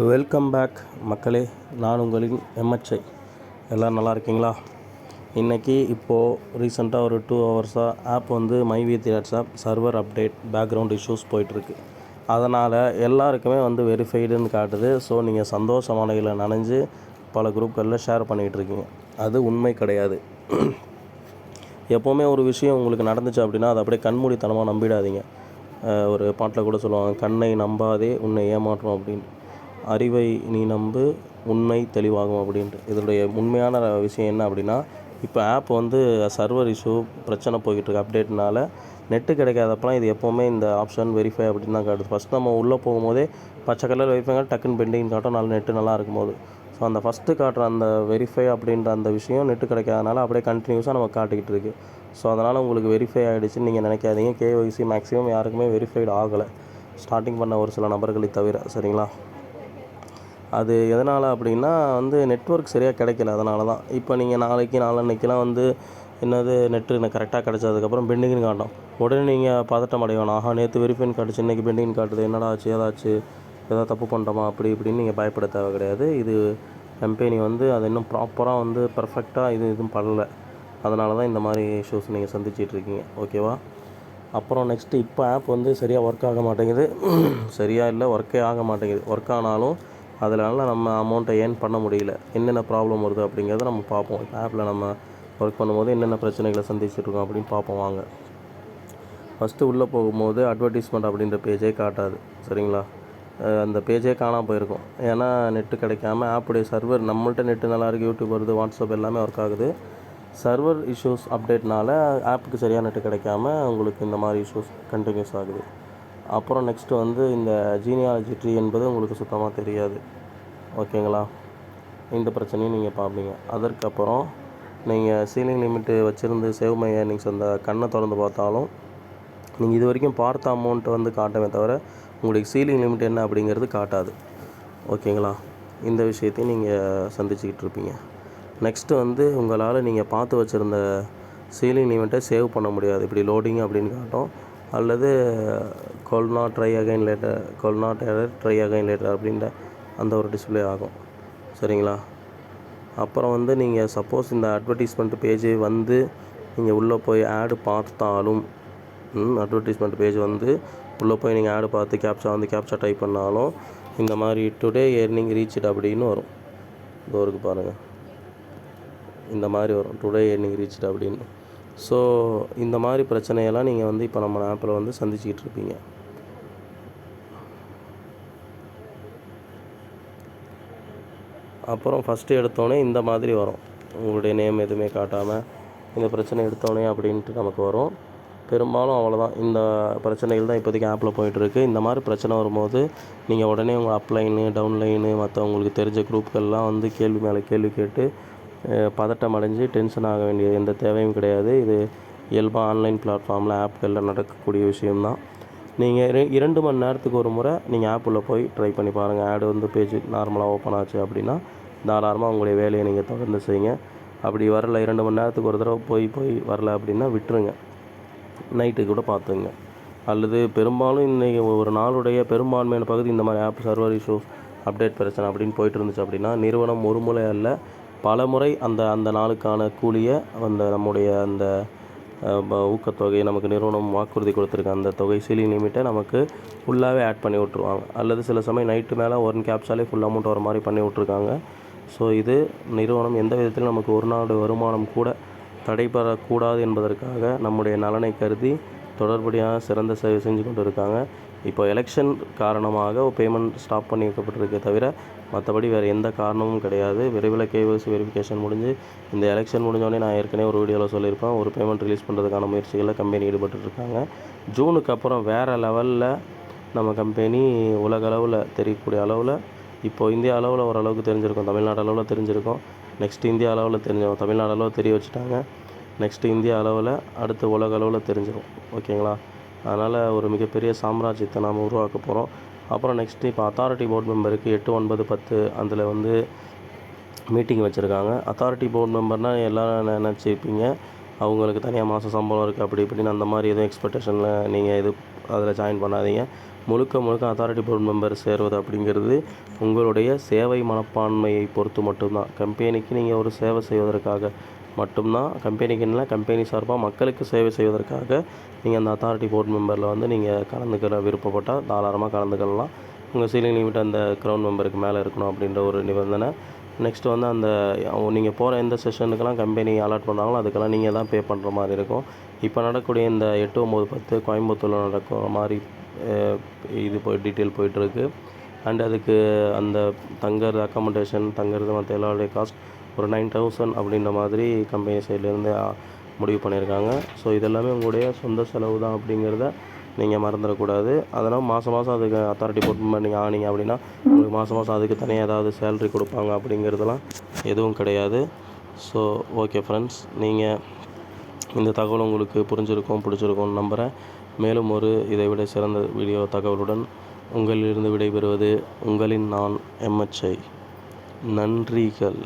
Welcome back மக்களே. நான் உங்களின் எம்எச்ஐ எல்லோரும் நல்லா இருக்கீங்களா? இன்றைக்கி இப்போது ரீசெண்டாக ஒரு டூ ஹவர்ஸாக ஆப் வந்து my with app server update background issues போயிட்டுருக்கு. அதனால் எல்லாருக்குமே வந்து வெரிஃபைடுன்னு காட்டுது. ஸோ நீங்கள் சந்தோஷமானதில் நனைஞ்சு பல குரூப்களில் ஷேர் பண்ணிகிட்ருக்கீங்க அது உண்மை கிடையாது. எப்போவுமே ஒரு விஷயம் உங்களுக்கு நடந்துச்சு அப்படின்னா அதை அப்படியே கண்மூடித்தனமாக நம்பிடாதீங்க. ஒரு பாட்டில் கூட சொல்லுவாங்க கண்ணை நம்பாதே உன்னை ஏமாற்றும் அப்படின்னு. அறிவை நீ நம்பு உண்மை தெளிவாகும் அப்படின்ட்டு. இதனுடைய உண்மையான விஷயம் என்ன அப்படின்னா இப்போ ஆப் வந்து சர்வர் இஷ்யூ பிரச்சனை போய்கிட்டு இருக்கு அப்டேட்னால நெட்டு கிடைக்காதப்பலாம் இது எப்போவுமே இந்த ஆப்ஷன் வெரிஃபை அப்படின்னு தான் காட்டுது. ஃபஸ்ட் நம்ம உள்ளே போகும்போதே பச்சை கலர் வெரிஃபை டக்குன்னு பெண்டிங் காட்டும். நல்ல நெட்டு நல்லா இருக்கும்போது. ஸோ அந்த ஃபஸ்ட்டு காட்டுற அந்த வெரிஃபை அப்படின்ற அந்த விஷயம் நெட்டு கிடைக்காதனால அப்படியே கண்டினியூஸாக நம்ம காட்டிக்கிட்டு இருக்கு. ஸோ அதனால் உங்களுக்கு வெரிஃபை ஆகிடுச்சுன்னு நீங்கள் நினைக்காதீங்க. கேஒய்சி மேக்ஸிமம் யாருக்குமே வெரிஃபைடு ஆகலை. ஸ்டார்டிங் பண்ண ஒரு சில நபர்களை தவிர சரிங்களா? அது எதனால் அப்படின்னா வந்து நெட்ஒர்க் சரியாக கிடைக்கல. அதனால தான். இப்போ நீங்கள் நாளைக்கு நாளன்னைக்கெலாம் வந்து என்னது நெட்டு எனக்கு கரெக்டாக கிடச்சதுக்கப்புறம் பெண்டிங்னு காட்டும். உடனே நீங்கள் பதட்டம் அடைய வேணும் ஆஹா நேற்று வெரிஃபைன் காட்டுச்சு. இன்றைக்கி பெண்டிங் காட்டுது. என்னடா ஆச்சு? ஏதாச்சு? ஏதாவது தப்பு பண்ணுறோமா அப்படி இப்படின்னு நீங்கள் பயப்பட தேவை கிடையாது. இது கம்பெனி வந்து அதை இன்னும் ப்ராப்பராக வந்து பர்ஃபெக்டாக இது இதுவும் பண்ணல. அதனால தான் இந்த மாதிரி இஷ்யூஸ் நீங்கள் சந்திச்சிட்டு இருக்கீங்க. ஓகேவா அப்புறம் நெக்ஸ்ட்டு இப்போ ஆப் வந்து சரியாக ஒர்க் ஆக மாட்டேங்குது. சரியாக இல்லை ஒர்க்கே ஆக மாட்டேங்குது. ஒர்க் ஆனாலும் அதனால் நம்ம அமௌண்ட்டை ஏர்ன் பண்ண முடியல. என்னென்ன ப்ராப்ளம் வருது அப்படிங்கிறத நம்ம பார்ப்போம். ஆப்பில் நம்ம ஒர்க் பண்ணும்போது என்னென்ன பிரச்சனைகளை சந்திச்சுட்டு அப்படின்னு பார்ப்போம் வாங்க. ஃபஸ்ட்டு உள்ளே போகும்போது அட்வர்டைஸ்மெண்ட் அப்படின்ற பேஜே காட்டாது. சரிங்களா? அந்த பேஜே காணாமல் போயிருக்கும். ஏன்னா நெட்டு கிடைக்காம ஆப்புடைய சர்வர் நம்மள்ட்ட நெட்டு நல்லா இருக்குது யூடியூப் வருது வாட்ஸ்அப் எல்லாமே ஒர்க் ஆகுது. சர்வர் இஷ்யூஸ் அப்டேட்னால ஆப்புக்கு சரியான நெட்டு கிடைக்காம உங்களுக்கு இந்த மாதிரி இஷ்யூஸ் கண்டினியூஸ் ஆகுது. அப்புறம் நெக்ஸ்ட்டு வந்து இந்த ஜீனியாலஜி ட்ரீ என்பது உங்களுக்கு சுத்தமாக தெரியாது. ஓகேங்களா? இந்த பிரச்சனையும் நீங்கள் பார்ப்பீங்க. அதற்கப்புறம் நீங்கள் சீலிங் லிமிட்டு வச்சுருந்து சேவ் மை ஏர்னிங்ஸ் அந்த கண்ணை திறந்து பார்த்தாலும் நீங்கள் இது வரைக்கும் பார்த்த அமௌண்ட் வந்து காட்டுமே தவிர உங்களுக்கு சீலிங் லிமிட் என்ன அப்படிங்கிறது காட்டாது. ஓகேங்களா? இந்த விஷயத்தையும் நீங்கள் சந்திச்சுக்கிட்டு இருப்பீங்க. நெக்ஸ்ட்டு வந்து உங்களால் நீங்கள் பார்த்து வச்சுருந்த சீலிங் லிமிட்டை சேவ் பண்ண முடியாது. இப்படி லோடிங் அப்படின்னு காட்டும். அல்லது could not try again later could not error try again later அப்படின்ற அந்த ஒரு டிஸ்ப்ளே ஆகும். சரிங்களா? அப்புறம் வந்து நீங்கள் சப்போஸ் இந்த அட்வர்டைஸ்மெண்ட் பேஜ் வந்து நீங்கள் உள்ளே போய் ஆடு பார்த்தாலும் அட்வர்டைஸ்மெண்ட் பேஜ் வந்து உள்ளே போய் நீங்கள் ஆடு பார்த்து கேப்சா வந்து கேப்சா டைப் பண்ணாலும் இந்த மாதிரி டுடே ஏர்னிங் ரீச்டு அப்படின்னு வரும். இதோ பாருங்கள் இந்த மாதிரி வரும். டுடே ஏர்னிங் ரீச்டு அப்படின்னு. ஸோ இந்த மாதிரி பிரச்சனையெல்லாம் நீங்கள் வந்து இப்போ நம்ம ஆப்பில் வந்து சந்திச்சுக்கிட்டு இருப்பீங்க. அப்புறம் ஃபஸ்ட்டு எடுத்தோடனே இந்த மாதிரி வரும். உங்களுடைய நேம் எதுவுமே காட்டாமல் இந்த பிரச்சனை எடுத்தோடனே அப்படின்ட்டு நமக்கு வரும். பெரும்பாலும் அவ்வளோதான் இந்த பிரச்சனைகள் தான் இப்போதைக்கு ஆப்பில் போயிட்டுருக்கு இந்த மாதிரி பிரச்சனை வரும்போது நீங்கள் உடனே உங்கள் அப்லைனு டவுன்லைனு மற்ற உங்களுக்கு தெரிஞ்ச குரூப்கள்லாம் வந்து கேள்வி மேலே கேள்வி கேட்டு பதட்டம் அடைஞ்சு டென்ஷன் ஆக வேண்டிய எந்த தேவையும் கிடையாது. இது இயல்பாக ஆன்லைன் பிளாட்ஃபார்மில் ஆப்களில் நடக்கக்கூடிய விஷயம்தான். நீங்கள் இரண்டு மணி நேரத்துக்கு ஒரு முறை நீங்கள் ஆப்பில் போய் ட்ரை பண்ணி பாருங்கள் ஆடு வந்து பேஜ் நார்மலாக ஓப்பன் ஆச்சு அப்படின்னா தாராளமாக உங்களுடைய வேலையை நீங்கள் தொடர்ந்து செய்யுங்க. அப்படி வரல இரண்டு மணி நேரத்துக்கு ஒரு தடவை போய் போய் வரல அப்படின்னா விட்டுருங்க. நைட்டு கூட பார்த்துங்க. அல்லது பெரும்பாலும் இன்றைக்கி ஒரு நாளுடைய பெரும்பான்மையான பகுதி இந்த மாதிரி ஆப் சர்வர் இஷ்யூ அப்டேட் பிரச்சனை அப்படின்னு போயிட்டு இருந்துச்சு அப்படின்னா நிறுவனம் ஒரு முறை அல்ல பல முறை அந்த அந்த நாளுக்கான கூலியை அந்த நம்முடைய அந்த ஊக்கத்தொகையை ப- ஊக்கத்தொகை நமக்கு நிறுவனம் வாக்குறுதி கொடுத்துருக்க அந்த தொகை சீலிங் லிமிட்டை நமக்கு ஃபுல்லாகவே ஆட் பண்ணி விட்ருவாங்க அல்லது சில சமயம் நைட்டு மேலே ஒன் கேப்ஸாலே ஃபுல் அமௌண்ட் வர மாதிரி பண்ணி விட்ருக்காங்க ஸோ இது நிறுவனம் எந்த விதத்திலும் நமக்கு ஒரு நாடு வருமானம் கூட தடைபெறக்கூடாது என்பதற்காக நம்முடைய நலனை கருதி தொடர்படியாக சிறந்த சேவை செஞ்சு கொண்டு இருக்காங்க இப்போ எலெக்ஷன் காரணமாக பேமெண்ட் ஸ்டாப் பண்ணி வைக்கப்பட்டிருக்கே தவிர மற்றபடி வேறு எந்த காரணமும் கிடையாது. விரைவில் கேஒசி வெரிஃபிகேஷன் முடிஞ்சு இந்த எலெக்ஷன் முடிஞ்சோடனே நான் ஏற்கனவே ஒரு வீடியோவில் சொல்லியிருப்பேன். ஒரு பேமெண்ட் ரிலீஸ் பண்ணுறதுக்கான முயற்சிகளில் கம்பெனி ஈடுபட்டுருக்காங்க ஜூனுக்கு அப்புறம் வேறு லெவலில் நம்ம கம்பெனி உலக அளவில் தெரியக்கூடிய அளவில் இப்போ இந்தியா அளவில் ஓரளவுக்கு தெரிஞ்சிருக்கும். தமிழ்நாடு அளவில் தெரிஞ்சிருக்கும். நெக்ஸ்ட் இந்தியா அளவில் தெரிஞ்சோம் தமிழ்நாடு அளவில் தெரிய வச்சுட்டாங்க. நெக்ஸ்ட் இந்தியா அளவில் அடுத்து உலக அளவில் தெரிஞ்சிடும் ஓகேங்களா? அதனால் ஒரு மிகப்பெரிய சாம்ராஜ்யத்தை நாம் உருவாக்க போகிறோம் அப்புறம் நெக்ஸ்ட்டு இப்போ அத்தாரிட்டி போர்ட் மெம்பருக்கு எட்டு ஒன்பது பத்து அதில் வந்து மீட்டிங் வச்சுருக்காங்க. அத்தாரிட்டி போர்ட் மெம்பர்னால் எல்லோரும் நினச்சிருப்பீங்க அவங்களுக்கு தனியாக மாத சம்பளம் இருக்குது அப்படி இப்படின்னு அந்த மாதிரி எதுவும் எக்ஸ்பெக்டேஷனில் நீங்கள் இது அதில் ஜாயின் பண்ணாதீங்க. முழுக்க முழுக்க அத்தாரிட்டி போர்டு மெம்பர் சேர்வது அப்படிங்கிறது உங்களுடைய சேவை மனப்பான்மையை பொறுத்து மட்டும்தான். கம்பெனிக்கு நீங்கள் ஒரு சேவை செய்வதற்காக மட்டும்தான் கம்பெனிக்கு என்ன கம்பெனி சார்பாக மக்களுக்கு சேவை செய்வதற்காக நீங்கள் அந்த அத்தாரிட்டி போர்ட் மெம்பரில் வந்து நீங்கள் கலந்துக்கிற விருப்பப்பட்டால் தாராளமாக கலந்துக்கலாம். உங்கள் சீலிங் லிமிட் அந்த க்ரௌண்ட் மெம்பருக்கு மேலே இருக்கணும் அப்படின்ற ஒரு நிபந்தனை. நெக்ஸ்ட் வந்து அந்த நீங்கள் போகிற எந்த செஷனுக்கெல்லாம் கம்பெனி அலாட் பண்ணுறாங்களோ அதுக்கெல்லாம் நீங்கள் தான் பே பண்ணுற மாதிரி இருக்கும். இப்போ நடக்கக்கூடிய இந்த எட்டு ஒம்பது பத்து கோயம்புத்தூரில் நடக்கிற மாதிரி இது போய் டீட்டெயில் போயிட்டுருக்கு அண்ட் அதுக்கு அந்த தங்குறது அக்காமடேஷன் தங்குறது மற்ற எல்லாருடைய காஸ்ட் ஒரு நைன் தௌசண்ட் அப்படின்ற மாதிரி கம்பெனி சைட்லேருந்து முடிவு பண்ணியிருக்காங்க. ஸோ இதெல்லாமே உங்களுடைய சொந்த செலவு தான் அப்படிங்கிறத நீங்கள் மறந்துடக்கூடாது அதனால் மாதம் மாதம் அதுக்கு அத்தாரிட்டி போட்டு நீங்கள் ஆனீங்க அப்படின்னா உங்களுக்கு மாதம் மாதம் அதுக்கு தனியாக ஏதாவது சேலரி கொடுப்பாங்க அப்படிங்கிறதெல்லாம் எதுவும் கிடையாது. ஸோ ஓகே ஃப்ரெண்ட்ஸ் நீங்கள் இந்த தகவல் உங்களுக்கு புரிஞ்சிருக்கும் பிடிச்சிருக்கும்னு நம்புகிறேன் மேலும் ஒரு இதை விட சிறந்த வீடியோ தகவலுடன் உங்களிலிருந்து விடைபெறுவது உங்களின் நான் எம்எச்ஐ நன்றிகள்.